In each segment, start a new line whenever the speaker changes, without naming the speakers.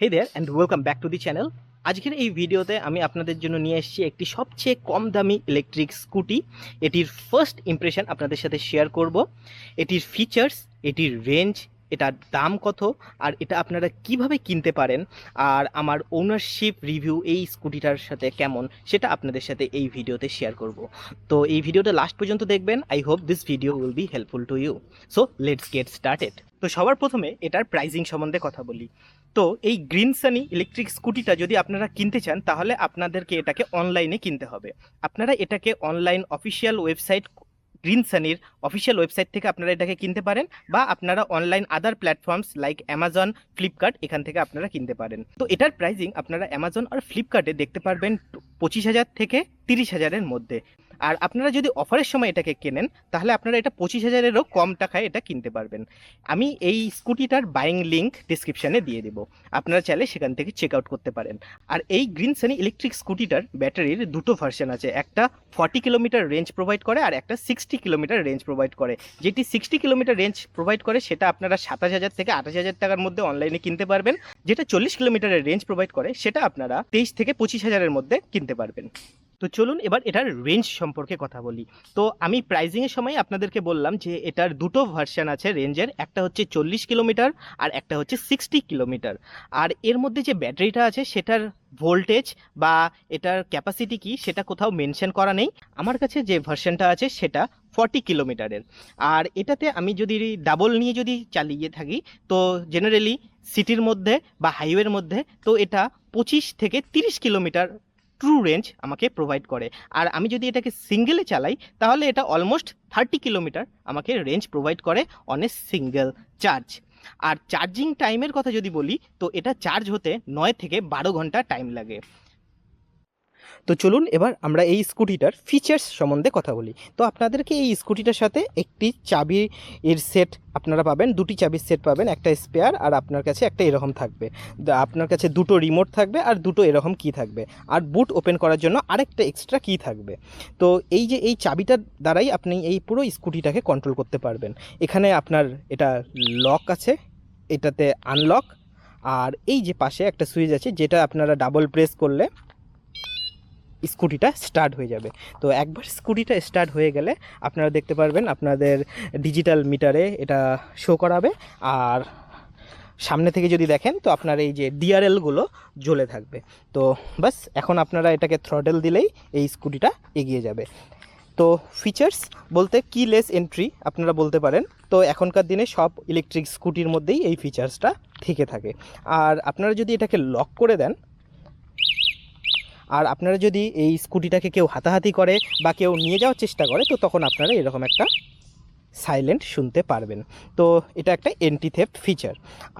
Hey there and welcome back to the channel আজকের এই ভিডিওতে আমি আপনাদের জন্য নিয়ে এসেছি একটি সবচেয়ে কম দামি ইলেকট্রিক স্কুটি এটির ফার্স্ট ইমপ্রেশন আপনাদের সাথে শেয়ার করব। এটির ফিচার্স এটির রেঞ্জ এটার দাম কত, আর এটা আপনারা কীভাবে কিনতে পারেন, আর আমার ওনারশিপ রিভিউ এই স্কুটিটার সাথে কেমন, সেটা আপনাদের সাথে এই ভিডিওতে শেয়ার করব। তো এই ভিডিওটা লাস্ট পর্যন্ত দেখবেন। I hope this video will be helpful to you so let's get started তো সবার প্রথমে এটার প্রাইজিং সম্বন্ধে কথা বলি। তো এই গ্রিন সানি ইলেকট্রিক স্কুটিটা যদি আপনারা কিনতে চান, তাহলে আপনাদেরকে এটাকে অনলাইনে কিনতে হবে। আপনারা এটাকে অনলাইন অফিসিয়াল ওয়েবসাইট গ্রিন সানির অফিসিয়াল ওয়েবসাইট থেকে আপনারা এটাকে কিনতে পারেন বা আপনারা online other platforms like Amazon Flipkart এখান থেকে আপনারা কিনতে পারেন। তো এটার প্রাইজিং আপনারা অ্যামাজন আর ফ্লিপকার্টে দেখতে পারবেন পঁচিশ হাজার থেকে তিরিশ হাজারের মধ্যে। আর আপনারা যদি অফারের সময় এটাকে কেনেন, তাহলে আপনারা এটা পঁচিশ হাজারেরও কম টাকায় এটা কিনতে পারবেন। আমি এই স্কুটিটার বাইং লিঙ্ক ডিসক্রিপশানে দিয়ে দেবো। আপনারা চাইলে সেখান থেকে চেক আউট করতে পারেন। আর এই গ্রিন সানি ইলেকট্রিক স্কুটিটার ব্যাটারির দুটো ভার্সন আছে। একটা ফর্টি কিলোমিটার রেঞ্জ প্রোভাইড করে আর একটা সিক্সটি কিলোমিটার রেঞ্জ প্রোভাইড করে। যেটি সিক্সটি কিলোমিটার রেঞ্জ প্রোভাইড করে, সেটা আপনারা সাতাশ হাজার থেকে আঠাশ হাজার টাকার মধ্যে অনলাইনে কিনতে পারবেন। যেটা চল্লিশ কিলোমিটারের রেঞ্জ প্রোভাইড করে, সেটা আপনারা তেইশ থেকে পঁচিশ হাজারের মধ্যে কিনতে পারবেন। তো চলুন এবার এটার রেঞ্জ সম্পর্কে কথা বলি। তো আমি প্রাইজিংয়ের সময় আপনাদেরকে বললাম যে এটার দুটো ভার্সন আছে রেঞ্জের একটা হচ্ছে চল্লিশ কিলোমিটার আর একটা হচ্ছে সিক্সটি কিলোমিটার। আর এর মধ্যে যে ব্যাটারিটা আছে সেটার ভোল্টেজ বা এটার ক্যাপাসিটি কি সেটা কোথাও মেনশন করা নেই। আমার কাছে যে ভার্সনটা আছে সেটা ফর্টি কিলোমিটারের। আর এটাতে আমি যদি ডাবল নিয়ে যদি চালিয়ে থাকি, তো জেনারেলি সিটির মধ্যে বা হাইওয়ের মধ্যে, তো এটা পঁচিশ থেকে তিরিশ কিলোমিটার ট্রু রেঞ্জ আমাকে প্রোভাইড করে। আর আমি যদি এটাকে সিঙ্গেলে চালাই, তাহলে এটা অলমোস্ট থার্টি কিলোমিটার আমাকে রেঞ্জ প্রোভাইড করে অন এ সিঙ্গেল চার্জ আর চার্জিং টাইমের কথা যদি বলি, তো এটা চার্জ হতে নয় থেকে বারো ঘণ্টা টাইম লাগে। তো চলুন এবার আমরা এই স্কুটিটার ফিচার্স সম্বন্ধে কথা বলি। তো আপনাদেরকে এই স্কুটিটার সাথে একটি চাবি এর সেট আপনারা পাবেন, দুটি চাবির সেট পাবেন, একটা স্পেয়ার আর আপনার কাছে একটা এরকম থাকবে। আপনার কাছে দুটো রিমোট থাকবে আর দুটো এরকম কি থাকবে। আর বুট ওপেন করার জন্য আরেকটা এক্সট্রা কি থাকবে। তো এই যে, এই চাবিটার দ্বারাই আপনি এই পুরো স্কুটিটাকে কন্ট্রোল করতে পারবেন। এখানে আপনার এটা লক আছে, এটাতে আনলক আর এই যে পাশে একটা সুইচ আছে, যেটা আপনারা ডাবল প্রেস করলে স্কুটিটা স্টার্ট হয়ে যাবে। তো একবার স্কুটিটা স্টার্ট হয়ে গেলে আপনারা দেখতে পারবেন আপনাদের ডিজিটাল মিটারে এটা শো করাবে। আর সামনে থেকে যদি দেখেন, তো আপনার এই যে ডিআরএলগুলো জ্বলে থাকবে। তো বাস, এখন আপনারা এটাকে থ্রটেল দিলেই এই স্কুটিটা এগিয়ে যাবে। তো ফিচার্স বলতে কি লেস এন্ট্রি আপনারা বলতে পারেন। তো এখনকার দিনে সব ইলেকট্রিক স্কুটির মধ্যেই এই ফিচার্সটা থেকে থাকে। আর আপনারা যদি এটাকে লক করে দেন আর আপনারা যদি এই স্কুটিটাকে কেউ হাতাহাতি করে বা কেউ নিয়ে যাওয়ার চেষ্টা করে, তো তখন আপনারা এরকম একটা সাইলেন্ট শুনতে পারবেন। তো এটা একটা এন্টি ফিচার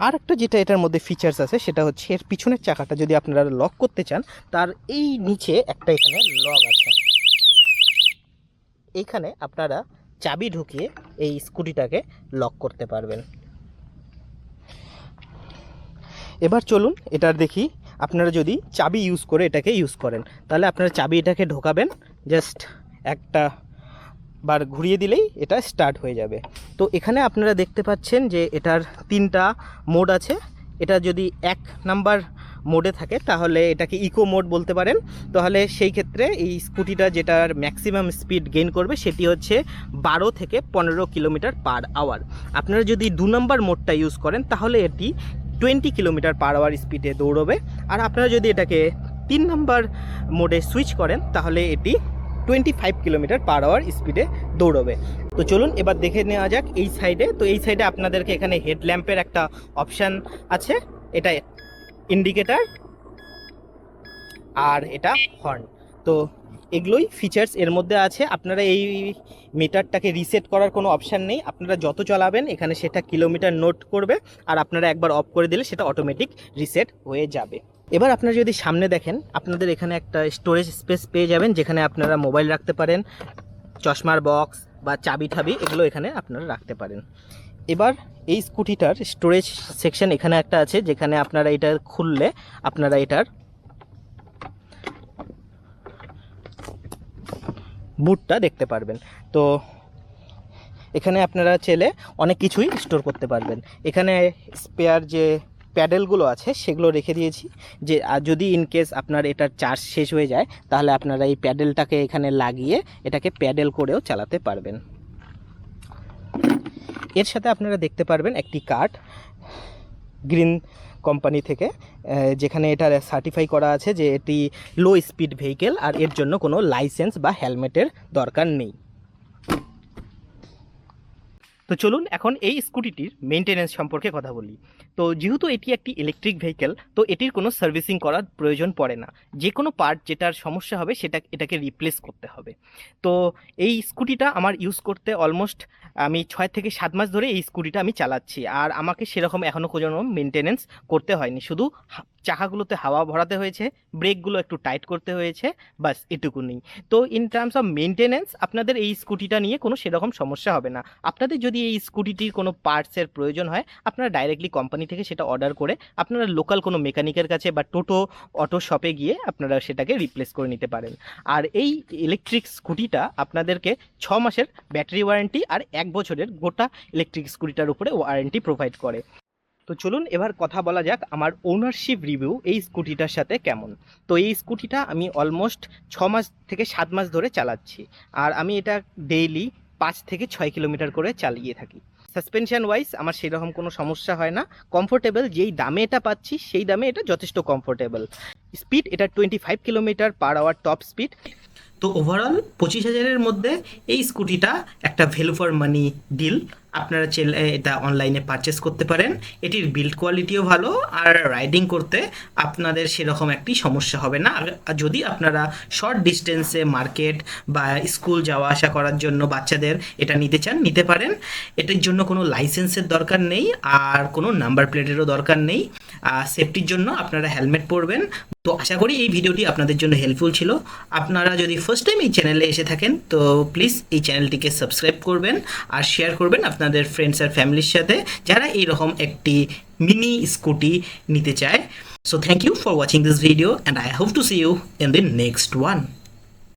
আর একটা যেটা এটার মধ্যে ফিচার্স আছে, সেটা হচ্ছে এর পিছনের চাকাটা যদি আপনারা লক করতে চান, তার এই নিচে একটা এখানে লক আছে। এইখানে আপনারা চাবি ঢুকিয়ে এই স্কুটিটাকে লক করতে পারবেন। এবার চলুন, এটার দেখি আপনারা যদি চাবি ইউজ করে এটাকে ইউজ করেন, তাহলে আপনারা চাবি এটাকে ঢোকাবেন জাস্ট একটা বার ঘুরিয়ে দিলেই এটা স্টার্ট হয়ে যাবে। তো এখানে আপনারা দেখতে পাচ্ছেন যে এটার তিনটা মোড আছে। এটা যদি এক নাম্বার মোডে থাকে, তাহলে এটাকে ইকো মোড বলতে পারেন। তাহলে সেই ক্ষেত্রে এই স্কুটিটা যেটার ম্যাক্সিমাম স্পিড গেইন করবে, সেটি হচ্ছে বারো থেকে পনেরো কিলোমিটার পার আওয়ার আপনারা যদি দু নম্বর মোডটা ইউজ করেন, তাহলে এটি টোয়েন্টি কিলোমিটার পার আওয়ার স্পিডে দৌড়বে। আর আপনারা যদি এটাকে তিন নম্বর মোডে সুইচ করেন, তাহলে এটি twenty five kilometre per hour স্পিডে দৌড়বে। তো চলুন, এবার দেখে নেওয়া যাক এই সাইডে তো এই সাইডে আপনাদেরকে এখানে হেডল্যাম্পের একটা অপশান আছে। এটা ইন্ডিকেটার আর এটা হর্ন তো এগুলোই ফিচার্স এর মধ্যে আছে। আপনারা এই মিটারটাকে রিসেট করার কোনো অপশান নেই। আপনারা যত চালাবেন, এখানে সেটা কিলোমিটার নোট করবে আর আপনারা একবার অফ করে দিলে সেটা অটোমেটিক রিসেট হয়ে যাবে। এবার আপনারা যদি সামনে দেখেন, আপনাদের এখানে একটা স্টোরেজ স্পেস পেয়ে যাবেন, যেখানে আপনারা মোবাইল রাখতে পারেন, চশমার বক্স বা চাবি ঠাবি, এগুলো এখানে আপনারা রাখতে পারেন। এবার এই স্কুটিটার স্টোরেজ সেকশন এখানে একটা আছে, যেখানে আপনারা এটা খুললে আপনারা এটার বুটটা দেখতে পারবেন। তো এখানে আপনারা চেলে অনেক কিছুই স্টোর করতে পারবেন। এখানে স্পেয়ার যে প্যাডেলগুলো আছে, সেগুলো রেখে দিয়েছি যে যদি ইন কেস আপনার এটার চার্জ শেষ হয়ে যায়, তাহলে আপনারা এই প্যাডেলটাকে এখানে লাগিয়ে এটাকে প্যাডেল করেও চালাতে পারবেন। এর সাথে আপনারা দেখতে পারবেন একটি কার্ড গ্রিন কোম্পানি থেকে যেখানে এটার সার্টিফাই করা আছে যে এটি লো স্পিড ভেহিকেল আর এর জন্য কোনো লাইসেন্স বা হেলমেটের দরকার নেই। তো চলুন এখন এই স্কুটিটির মেনটেনেন্স সম্পর্কে কথা বলি। তো যেহেতু এটি একটি ইলেকট্রিক ভেহিকেল তো এটির কোনো সার্ভিসিং করার প্রয়োজন পড়ে না। যে কোনো পার্ট যেটার সমস্যা হবে সেটা, এটাকে রিপ্লেস করতে হবে। তো এই স্কুটিটা আমার ইউজ করতে অলমোস্ট আমি ছয় থেকে সাত মাস ধরে এই স্কুটিটা আমি চালাচ্ছি। আর আমাকে সেরকম এখনও কোনো মেনটেনেন্স করতে হয়নি। শুধু চাকাগুলোতে হাওয়া ভরাতে হয়েছে, ব্রেকগুলো একটু টাইট করতে হয়েছে বাস এটুকুনি তো ইন টার্মস অফ মেনটেনেন্স আপনাদের এই স্কুটিটা নিয়ে কোনো সেরকম সমস্যা হবে না। আপনাদের যদি এই স্কুটিটির কোনো পার্টসের প্রয়োজন হয়, আপনারা ডাইরেক্টলি কোম্পানি থেকে সেটা অর্ডার করে আপনারা লোকাল কোনো মেকানিকের কাছে বা টোটো অটো শপে গিয়ে আপনারা সেটাকে রিপ্লেস করে নিতে পারেন। আর এই ইলেকট্রিক স্কুটিটা আপনাদেরকে ছ মাসের ব্যাটারি ওয়ারেন্টি আর এক বছরের গোটা ইলেকট্রিক স্কুটিটার উপরে ওয়ারেন্টি প্রোভাইড করে। তো চলুন এবার কথা বলা যাক আমার ওনারশিপ রিভিউ এই স্কুটিটার সাথে কেমন। তো এই স্কুটিটা আমি অলমোস্ট ছ মাস থেকে সাত মাস ধরে চালাচ্ছি। আর আমি এটা ডেইলি পাঁচ থেকে ছয় কিলোমিটার করে চালিয়ে থাকি। সাসপেনশন ওয়াইজ আমার সেরকম কোনো সমস্যা হয় না। কমফোর্টেবল যেই দামে এটা পাচ্ছি, সেই দামে এটা যথেষ্ট কমফোর্টেবল স্পিড এটা twenty five kilometre per hour top speed তো ওভারঅল পঁচিশ হাজারের মধ্যে এই স্কুটিটা একটা ভ্যালু ফর মানি ডিল আপনারা চাইলে এটা অনলাইনে পারচেস করতে পারেন। এটির বিল্ড কোয়ালিটিও ভালো আর রাইডিং করতে আপনাদের সেরকম একটি সমস্যা হবে না। যদি আপনারা শর্ট ডিস্টেন্সে মার্কেট বা স্কুল যাওয়া আসা করার জন্য বাচ্চাদের এটা নিতে চান, নিতে পারেন। এটার জন্য কোনো লাইসেন্সের দরকার নেই আর কোনো নাম্বার প্লেটেরও দরকার নেই। সেফটির জন্য আপনারা হেলমেট পরবেন। তো আশা করি এই ভিডিওটি আপনাদের জন্য হেল্পফুল ছিল। আপনারা যদি ফার্স্ট টাইম এই চ্যানেলে এসে থাকেন, তো প্লিজ এই চ্যানেলটিকে সাবস্ক্রাইব করবেন আর শেয়ার করবেন আপনাদের ফ্রেন্ডস আর ফ্যামিলির সাথে যারা এইরকম একটি মিনি স্কুটি নিতে চায়। So thank you for watching this video and I hope to see you in the next one